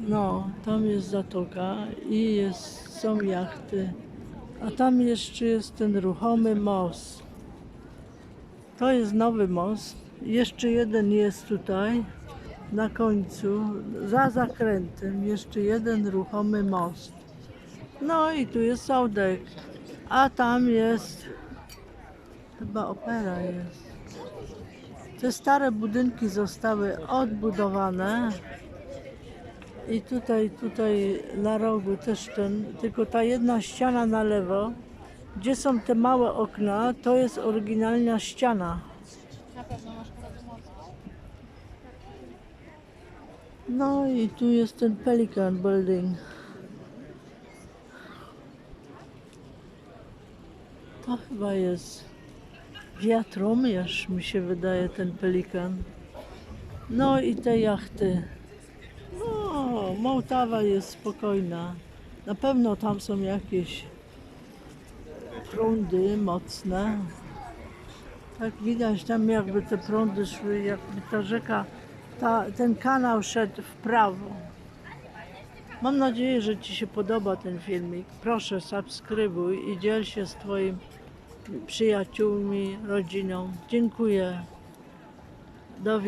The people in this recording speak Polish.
No, tam jest zatoka i jest, są jachty. A tam jeszcze jest ten ruchomy most. To jest nowy most. Jeszcze jeden jest tutaj na końcu, za zakrętem. Jeszcze jeden ruchomy most. No i tu jest Sołdek. A tam jest chyba opera jest. Te stare budynki zostały odbudowane. I tutaj, tutaj na rogu też ten, tylko ta jedna ściana na lewo, gdzie są te małe okna, to jest oryginalna ściana. Na pewno masz. No i tu jest ten Pelican Building. To chyba jest wiatromierz, mi się wydaje, ten Pelikan. No i te jachty. Mołtawa jest spokojna. Na pewno tam są jakieś prądy mocne. Tak widać tam jakby te prądy szły, jakby ta rzeka, ta, ten kanał szedł w prawo. Mam nadzieję, że Ci się podoba ten filmik. Proszę subskrybuj i dziel się z Twoimi przyjaciółmi, rodziną. Dziękuję. Do widzenia.